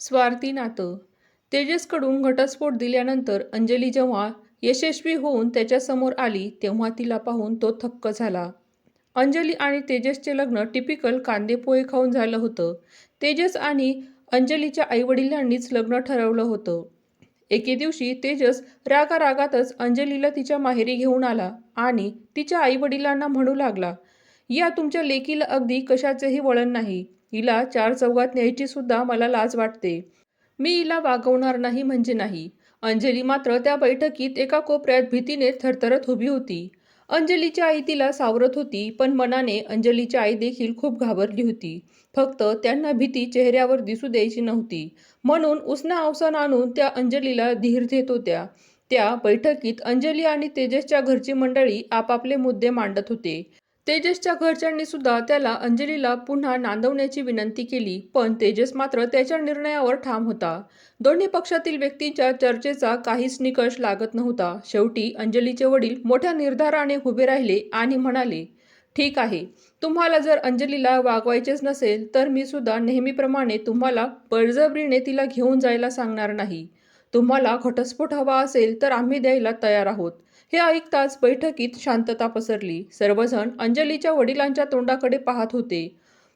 स्वार्थी नातं. तेजसकडून घटस्फोट दिल्यानंतर अंजली जेव्हा यशस्वी होऊन त्याच्यासमोर आली तेव्हा तिला पाहून तो थक्क झाला. अंजली आणि तेजसचे लग्न टिपिकल कांदेपोहे खाऊन झालं होतं. तेजस आणि अंजलीच्या आईवडिलांनीच लग्न ठरवलं होतं. एके दिवशी तेजस रागा रागातच अंजलीला तिच्या माहेरी घेऊन आला आणि तिच्या आईवडिलांना म्हणू लागला या तुमच्या लेकीला अगदी कशाचेही वळण नाही. हिला चार चौघात न्यायची सुद्धा मला लाज वाटते. मी हिला वागवणार नाही म्हणजे नाही. अंजली मात्र त्या बैठकीत एका कोपऱ्यात भीतीने थरथरत उभी होती. अंजलीची आई तिला सावरत होती पण मनाने अंजलीची आई देखील खूप घाबरली होती. फक्त त्यांना भीती चेहऱ्यावर दिसू द्यायची नव्हती. म्हणून उसना अवसान आणून त्या अंजलीला धीर देत होत्या. त्या बैठकीत अंजली आणि तेजसच्या घरची मंडळी आपापले मुद्दे मांडत होते. तेजसच्या घरच्यांनी सुद्धा त्याला अंजलीला पुन्हा नांदवण्याची विनंती केली पण तेजस मात्र त्याच्या निर्णयावर ठाम होता. दोन्ही पक्षातील व्यक्तींच्या चर्चेचा काहीच निकष लागत नव्हता. शेवटी अंजलीचे वडील मोठ्या निर्धाराने उभे राहिले आणि म्हणाले ठीक आहे. तुम्हाला जर अंजलीला वागवायचेच नसेल तर मी सुद्धा नेहमीप्रमाणे तुम्हाला बळजबरीने तिला घेऊन जायला सांगणार नाही. तुम्हाला घटस्फोट हवा असेल तर आम्ही द्यायला तयार आहोत. हे ऐकताच बैठकीत शांतता पसरली. सर्वजण अंजलीच्या वडिलांच्या तोंडाकडे पाहत होते.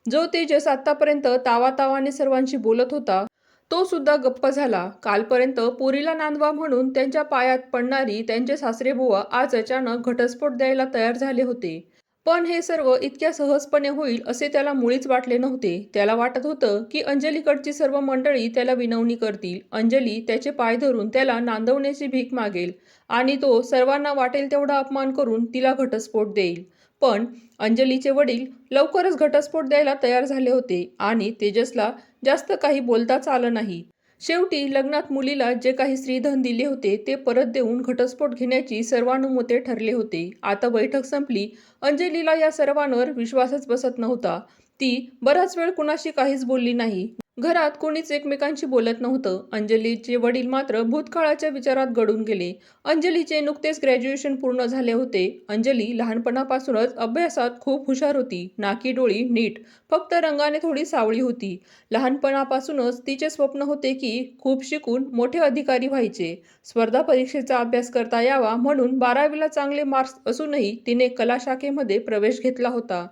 जो तेजस आतापर्यंत तावातावाने सर्वांशी बोलत होता तो सुद्धा गप्प झाला. कालपर्यंत पोरीला नांदवा म्हणून त्यांच्या पायात पडणारी त्यांचे सासरे बुवा आज अचानक घटस्फोट द्यायला तयार झाले होते. पण हे सर्व इतक्या सहजपणे होईल असे त्याला मुळीच वाटले नव्हते. त्याला वाटत होतं की अंजलीकडची सर्व मंडळी त्याला विनवणी करतील. अंजली त्याचे पाय धरून त्याला नांदवण्याची भीक मागेल आणि तो सर्वांना वाटेल तेवढा अपमान करून तिला घटस्फोट देईल. पण अंजलीचे वडील लवकरच घटस्फोट द्यायला तयार झाले होते आणि तेजसला जास्त काही बोलताच आलं नाही. शेवटी लग्नात मुलीला जे काही स्त्रीधन दिले होते ते परत देऊन घटस्फोट घेण्याची सर्वानुमते ठरले होते. आता बैठक संपली. अंजलीला या सर्वांवर विश्वासच बसत नव्हता. ती बराच वेळ कुणाशी काहीच बोलली नाही. घरात कोणीच एकमेकांशी बोलत नव्हतं. अंजलीचे वडील मात्र भूतकाळाच्या विचारात गडून गेले. अंजलीचे नुकतेच ग्रॅज्युएशन पूर्ण झाले होते. अंजली लहानपणापासूनच अभ्यासात खूप हुशार होती. नाकी डोळी नीट फक्त रंगाने थोडी सावळी होती. लहानपणापासूनच तिचे स्वप्न होते की खूप शिकून मोठे अधिकारी व्हायचे. स्पर्धा परीक्षेचा अभ्यास करता यावा म्हणून बारावीला चांगले मार्क्स असूनही तिने कला शाखेमध्ये प्रवेश घेतला होता.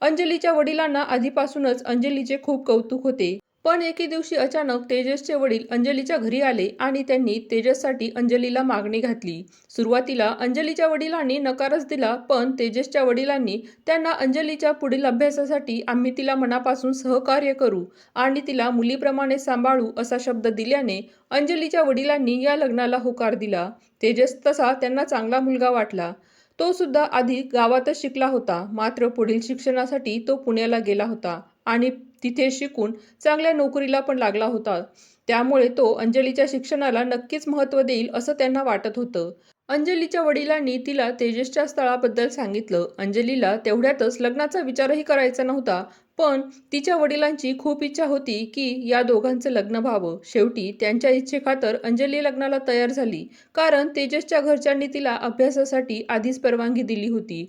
अंजलीच्या वडिलांना आधीपासूनच अंजलीचे खूप कौतुक होते. पण एके दिवशी अचानक तेजसचे वडील अंजलीच्या घरी आले आणि त्यांनी तेजससाठी अंजलीला मागणी घातली. सुरुवातीला अंजलीच्या वडिलांनी नकारच दिला पण तेजसच्या वडिलांनी त्यांना अंजलीच्या पुढील अभ्यासासाठी आम्ही तिला मनापासून सहकार्य करू आणि तिला मुलीप्रमाणे सांभाळू असा शब्द दिल्याने अंजलीच्या वडिलांनी या लग्नाला होकार दिला. तेजस तसा त्यांना चांगला मुलगा वाटला. तो सुद्धा आधी गावातच शिकला होता. मात्र पुढील शिक्षणासाठी तो पुण्याला गेला होता आणि तिथे शिकून चांगल्या नोकरीला पण लागला होता. त्यामुळे तो अंजलीच्या शिक्षणाला नक्कीच महत्त्व देईल असं त्यांना वाटत होतं. अंजलीच्या वडिलांनी तिला तेजसच्या स्थळाबद्दल सांगितलं. अंजलीला तेवढ्यातच लग्नाचा विचारही करायचा नव्हता. पण तिच्या वडिलांची खूप इच्छा होती की या दोघांचं लग्न व्हावं. शेवटी त्यांच्या इच्छेखातर अंजली लग्नाला तयार झाली. कारण तेजसच्या घरच्यांनी तिला अभ्यासासाठी आधीच परवानगी दिली होती.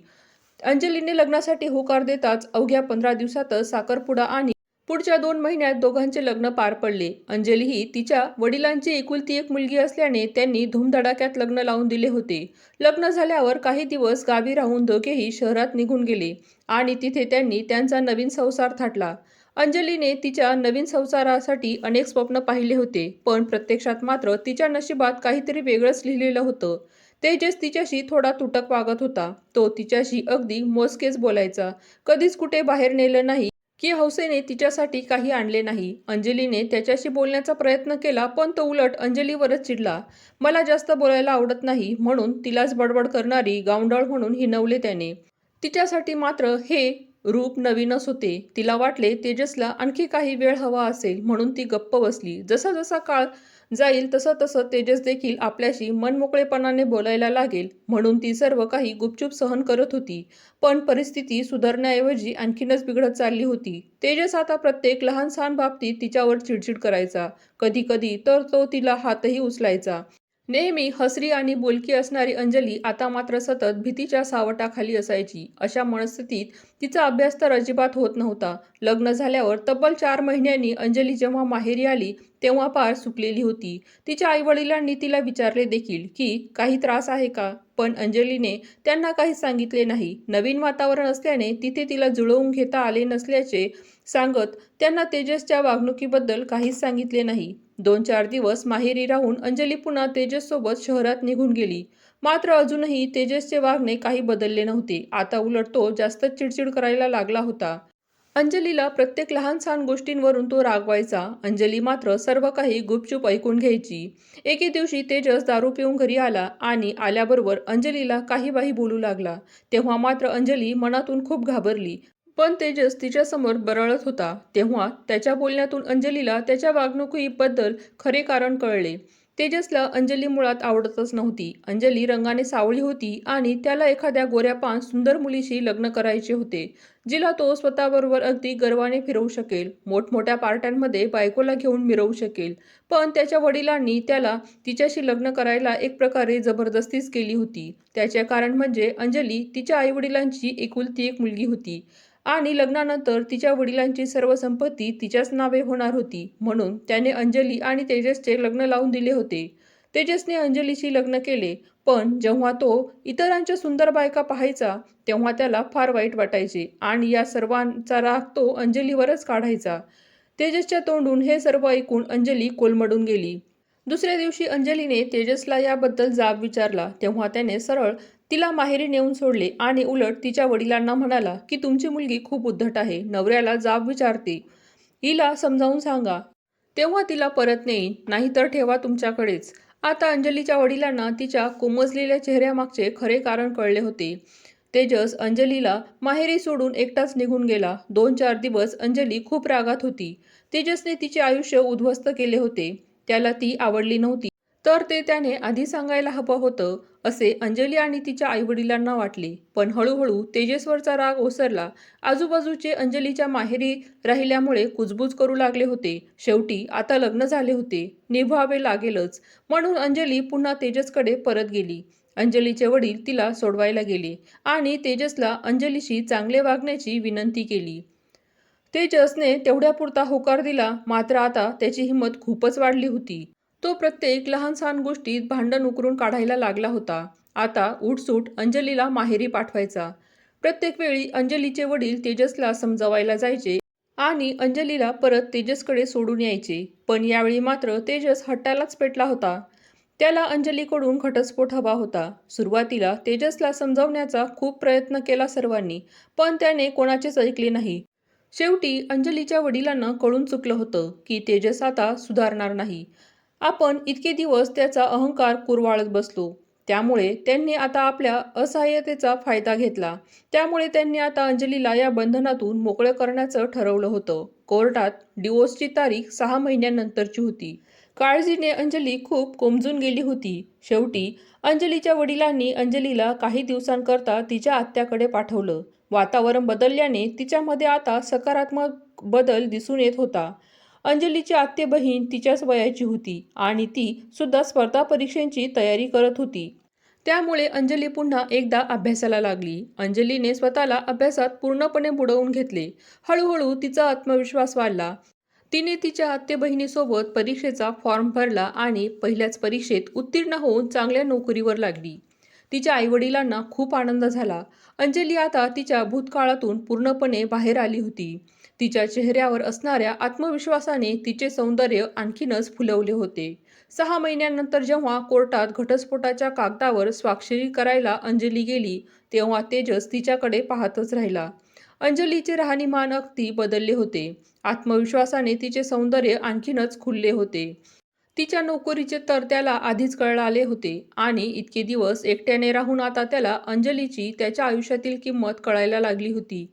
अंजलीने लग्नासाठी होकार देताच अवघ्या पंधरा दिवसातच साखरपुडा आणि पुढच्या दोन महिन्यात दोघांचे लग्न पार पडले. अंजली ही तिच्या वडिलांची एकुलती एक मुलगी असल्याने त्यांनी धूमधडाक्यात लग्न लावून दिले होते. लग्न झाल्यावर काही दिवस गावी राहून दोघेही शहरात निघून गेले आणि तिथे त्यांनी त्यांचा नवीन संसार थाटला. अंजलीने तिच्या नवीन संसारासाठी अनेक स्वप्न पाहिले होते पण प्रत्यक्षात मात्र तिच्या नशिबात काहीतरी वेगळंच लिहिलेलं होतं. तेजस तिच्याशी थोडा तुटक वागत होता. तो तिच्याशी अगदी मोजकेच बोलायचा. कधीच कुठे बाहेर नेलं नाही. की हौसेने तिच्यासाठी काही आणले नाही. अंजलीने त्याच्याशी बोलण्याचा प्रयत्न केला पण तो उलट अंजलीवरच चिडला. मला जास्त बोलायला आवडत नाही म्हणून तिलाच बडबड करणारी गावंडळ म्हणून हिनवले त्याने. तिच्यासाठी मात्र हे रूप नवीनच होते. तिला वाटले तेजसला आणखी काही वेळ हवा असेल म्हणून ती गप्प बसली. जसा जसा काळ जाईल तसं तसं तेजस देखील आपल्याशी मनमोकळेपणाने बोलायला लागेल म्हणून ती सर्व काही गुपचूप सहन करत होती. पण परिस्थिती सुधारण्याऐवजी आणखीनच बिघडत चालली होती. तेजस आता प्रत्येक लहान सहान बाबतीत तिच्यावर चिडचिड करायचा. कधी कधी तर तो तिला हातही उचलायचा. नेहमी हसरी आणि बोलकी असणारी अंजली आता मात्र सतत भीतीच्या सावटाखाली असायची. अशा मनस्थितीत तिचा अभ्यास तर अजिबात होत नव्हता. लग्न झाल्यावर तब्बल चार महिन्यांनी अंजली जेव्हा माहेरी आली तेव्हा पार सुकलेली होती. तिच्या आईवडिलांनी तिला विचारले देखील की काही त्रास आहे का? पण अंजलीने त्यांना काही सांगितले नाही. नवीन वातावरण असल्याने तिथे तिला जुळवून घेता आले नसल्याचे सांगत त्यांना तेजसच्या वागणुकीबद्दल काहीच सांगितले नाही. दोन चार दिवस माहेरी राहून अंजली पुन्हा तेजससोबत शहरात निघून गेली. मात्र अजूनही तेजसचे वागणे काही बदलले नव्हते. आता उलट तो जास्त चिडचिड करायला लागला होता. अंजलीला प्रत्येक लहान सहान गोष्टींवरून तो रागवायचा. अंजली मात्र सर्व काही गुपचूप ऐकून घ्यायची. एके दिवशी तेजस दारू पिऊन घरी आला आणि आल्याबरोबर अंजलीला काही बाही बोलू लागला. तेव्हा मात्र अंजली मनातून खूप घाबरली. पण तेजस तिच्यासमोर बरळत होता. तेव्हा त्याच्या बोलण्यातून अंजलीला त्याच्या वागणुकीबद्दल खरे कारण कळले. तेजसला अंजली मुळात आवडतच नव्हती. अंजली रंगाने सावळी होती आणि त्याला एखाद्या गोऱ्यापान सुंदर मुलीशी लग्न करायचे होते जिला तो स्वतःबरोबर अगदी गर्वाने फिरवू शकेल. मोठमोठ्या पार्ट्यांमध्ये बायकोला घेऊन मिरवू शकेल. पण त्याच्या वडिलांनी त्याला तिच्याशी लग्न करायला एक प्रकारे जबरदस्तीच केली होती. त्याचे कारण म्हणजे अंजली तिच्या आईवडिलांची एकुलती एक मुलगी होती. आणि लग्नानंतर तिच्या वडिलांची सर्व संपत्ती तिच्याच नावे होणार होती. म्हणून त्याने अंजली आणि तेजसचे लग्न लावून दिले होते. तेजसने अंजलीशी लग्न केले पण जेव्हा तो इतरांच्या सुंदर बायका पाहायचा तेव्हा त्याला फार वाईट वाटायचे आणि या सर्वांचा राग तो अंजलीवरच काढायचा. तेजसच्या तोंडून हे सर्व ऐकून अंजली कोलमडून गेली. दुसऱ्या दिवशी अंजलीने तेजसला याबद्दल जाब विचारला तेव्हा त्याने सरळ तिला माहेरी नेऊन सोडले आणि उलट तिच्या वडिलांना म्हणाला की तुमची मुलगी खूप उद्धट आहे नवऱ्याला जाब विचारते. हिला समजावून सांगा. तेव्हा तिला परत नेईन नाहीतर ठेवा तुमच्याकडेच. आता अंजलीच्या वडिलांना तिच्या कोमजलेल्या चेहऱ्यामागचे खरे कारण कळले होते. तेजस अंजलीला माहेरी सोडून एकटाच निघून गेला. दोन चार दिवस अंजली खूप रागात होती. तेजसने तिचे आयुष्य उद्ध्वस्त केले होते. त्याला ती आवडली नव्हती. तर ते त्याने आधी सांगायला हवं होतं असे अंजली आणि तिच्या आईवडिलांना वाटले. पण हळूहळू तेजसवरचा राग ओसरला. आजूबाजूचे अंजलीच्या माहेरी राहिल्यामुळे कुजबूज करू लागले होते. शेवटी आता लग्न झाले होते. निभावे लागेलच. म्हणून अंजली पुन्हा तेजसकडे परत गेली. अंजलीचे वडील तिला सोडवायला गेले आणि तेजसला अंजलीशी चांगले वागण्याची विनंती केली. तेजसने तेवढ्यापुरता होकार दिला मात्र आता त्याची हिंमत खूपच वाढली होती. तो प्रत्येक लहान सहान गोष्टीत भांडण उकरून काढायला लागला होता. आता उठसूट अंजलीला माहेरी पाठवायचा. प्रत्येक वेळी अंजलीचे वडील तेजसला समजावायला जायचे आणि अंजलीला परत तेजसकडे सोडून यायचे. पण यावेळी मात्र तेजस हट्टालाच पेटला होता. त्याला अंजलीकडून घटस्फोट हवा होता. सुरुवातीला तेजसला समजावण्याचा खूप प्रयत्न केला सर्वांनी पण त्याने कोणाचेच ऐकले नाही. शेवटी अंजलीच्या वडिलांना कळून चुकलं होतं की तेजस आता सुधारणार नाही. आपण इतके दिवस त्याचा अहंकार कुरवाळत बसलो. त्यामुळे त्यांनी आता आपल्या असहाय्यतेचा फायदा घेतला. त्यामुळे त्यांनी आता अंजलीला या बंधनातून मोकळं करण्याचं ठरवलं होतं. कोर्टात डिवोर्सची तारीख सहा महिन्यानंतरची होती. काळजीने अंजली खूप कोमजून गेली होती. शेवटी अंजलीच्या वडिलांनी अंजलीला काही दिवसांकरता तिच्या आत्याकडे पाठवलं. वातावरण बदलल्याने तिच्यामध्ये आता सकारात्मक बदल दिसून येत होता. अंजलीची आत्ते बहीण तिच्याच वयाची होती आणि ती सुद्धा स्पर्धा परीक्षांची तयारी करत होती. त्यामुळे अंजली पुन्हा एकदा अभ्यासाला लागली. अंजलीने स्वतःला अभ्यासात पूर्णपणे बुडवून घेतले. हळूहळू तिचा आत्मविश्वास वाढला. तिने तिच्या आत्ते बहिणीसोबत परीक्षेचा फॉर्म भरला आणि पहिल्याच परीक्षेत उत्तीर्ण होऊन चांगल्या नोकरीवर लागली. तिच्या आईवडिलांना खूप आनंद झाला. अंजली आता तिच्या भूतकाळातून पूर्णपणे बाहेर आली होती. तिच्या चेहऱ्यावर असणाऱ्या आत्मविश्वासाने तिचे सौंदर्य आणखीनच फुलवले होते. सहा महिन्यांनंतर जेव्हा कोर्टात घटस्फोटाच्या कागदावर स्वाक्षरी करायला अंजली गेली तेव्हा तेजस तिच्याकडे पाहतच राहिला. अंजलीचे राहणीमान अगदी बदलले होते. आत्मविश्वासाने तिचे सौंदर्य आणखीनच खुलले होते. तिच्या नोकरीचे तर त्याला आधीच कळाले होते आणि इतके दिवस एकट्याने राहून आता त्याला अंजलीची त्याच्या आयुष्यातील किंमत कळायला लागली होती.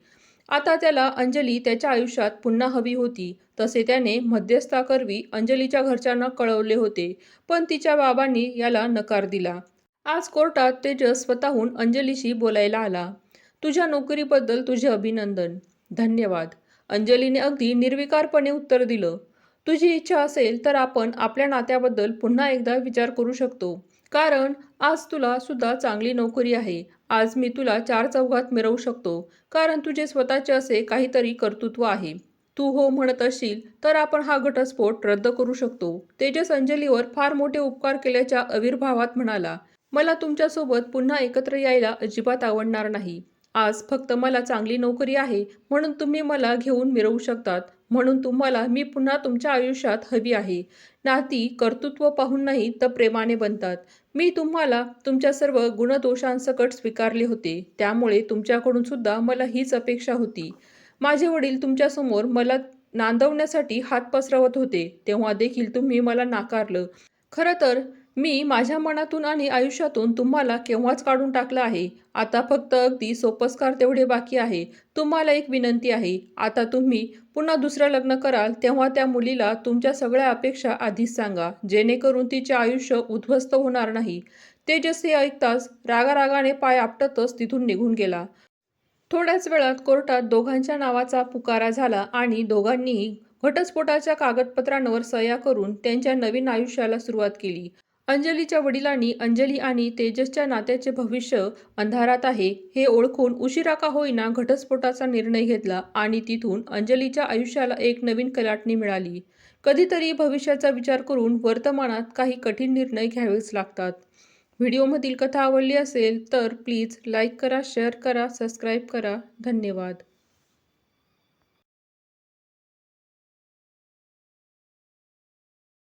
आता त्याला अंजली त्याच्या आयुष्यात पुन्हा हवी होती. तसे त्याने मध्यस्थाकरवी अंजलीच्या घरच्यांना कळवले होते पण तिच्या बाबांनी याला नकार दिला. आज कोर्टात तेजस स्वतःहून अंजलीशी बोलायला आला. तुझ्या नोकरीबद्दल तुझे अभिनंदन. धन्यवाद. अंजलीने अगदी निर्विकारपणे उत्तर दिलं. तुझी इच्छा असेल तर आपण आपल्या नात्याबद्दल पुन्हा एकदा विचार करू शकतो. कारण आज तुला सुद्धा चांगली नोकरी आहे. आज मी तुला चार चौघात मिळवू शकतो. कारण तुझे स्वतःचे असे काहीतरी कर्तृत्व आहे. तू हो म्हणत असशील तर आपण हा घटस्फोट रद्द करू शकतो. तेजस अंजलीवर फार मोठे उपकार केल्याच्या आविर्भावात म्हणाला मला तुमच्यासोबत पुन्हा एकत्र यायला अजिबात आवडणार नाही. आज फक्त मला चांगली नोकरी आहे म्हणून तुम्ही मला घेऊन मिरवू शकतात. म्हणून तुम्हाला मी पुन्हा तुमच्या आयुष्यात हवी आहे. नाती कर्तृत्व पाहून नाही तर प्रेमाने बनतात. मी तुम्हाला तुमच्या सर्व गुणदोषांसकट स्वीकारले होते. त्यामुळे तुमच्याकडून सुद्धा मला हीच अपेक्षा होती. माझे वडील तुमच्यासमोर मला नांदवण्यासाठी हात पसरवत होते. तेव्हा देखील तुम्ही मला नाकारलं. खरं तर मी माझ्या मनातून आणि आयुष्यातून तुम्हाला केव्हाच काढून टाकलं आहे? आता फक्त अगदी सोपस्कार तेवढे बाकी आहे. तुम्हाला एक विनंती आहे. आता तुम्ही पुन्हा दुसरं लग्न कराल तेव्हा त्या मुलीला तुमच्या सगळ्या अपेक्षा आधीच सांगा. जेणेकरून तिचे आयुष्य उद्ध्वस्त होणार नाही. तेजस्वी ऐकताच रागारागाने पाय आपटतच तिथून निघून गेला. थोड्याच वेळात कोर्टात दोघांच्या नावाचा पुकारा झाला आणि दोघांनीही घटस्फोटाच्या कागदपत्रांवर सह्या करून त्यांच्या नवीन आयुष्याला सुरुवात केली. अंजलीच्या वडिलांनी अंजली आणि तेजसच्या नात्याचे भविष्य अंधारात आहे हे ओळखून उशिरा का होईना घटस्फोटाचा निर्णय घेतला आणि तिथून अंजलीच्या आयुष्याला एक नवीन कलाटणी मिळाली. कधीतरी भविष्याचा विचार करून वर्तमानात काही कठीण निर्णय घ्यावेच लागतात. व्हिडिओमधील कथा आवडली असेल तर प्लीज लाईक करा शेअर करा सबस्क्राईब करा. धन्यवाद.